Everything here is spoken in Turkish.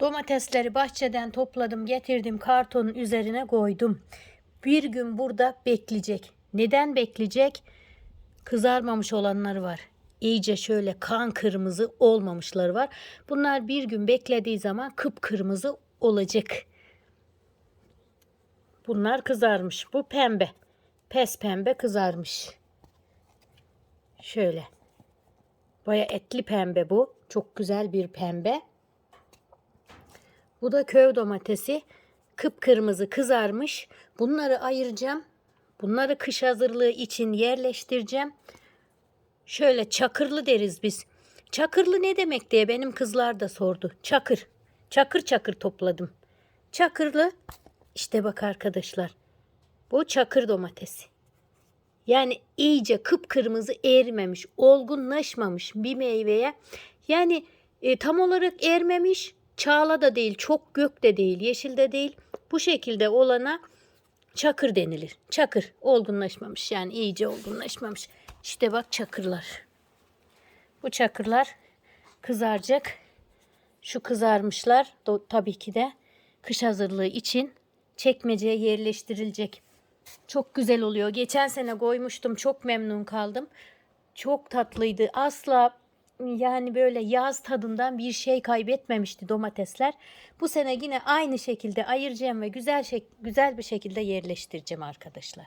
Domatesleri bahçeden topladım, getirdim, kartonun üzerine koydum. Bir gün burada bekleyecek. Neden bekleyecek? Kızarmamış olanları var. İyice şöyle kan kırmızı olmamışları var. Bunlar bir gün beklediği zaman kıpkırmızı olacak. Bunlar kızarmış. Bu pembe. Pes pembe kızarmış. Şöyle. Baya etli pembe bu. Çok güzel bir pembe. Bu da köy domatesi. Kıpkırmızı kızarmış. Bunları ayıracağım. Bunları kış hazırlığı için yerleştireceğim. Şöyle çakırlı deriz biz. Çakırlı ne demek diye benim kızlar da sordu. Çakır. Çakır çakır topladım. Çakırlı işte bak arkadaşlar. Bu çakır domatesi. Yani iyice kıpkırmızı erimemiş, olgunlaşmamış bir meyveye. Yani e, tam olarak ermemiş, çağla da değil, çok gök de değil, yeşil de değil. Bu şekilde olana çakır denilir. Çakır olgunlaşmamış yani iyice olgunlaşmamış. İşte bak çakırlar. Bu çakırlar kızaracak. Şu kızarmışlar tabii ki de kış hazırlığı için çekmeceye yerleştirilecek. Çok güzel oluyor. Geçen sene koymuştum. Çok memnun kaldım. Çok tatlıydı. Asla yani böyle yaz tadından bir şey kaybetmemişti domatesler. Bu sene yine aynı şekilde ayıracağım ve güzel şek- güzel bir şekilde yerleştireceğim arkadaşlar.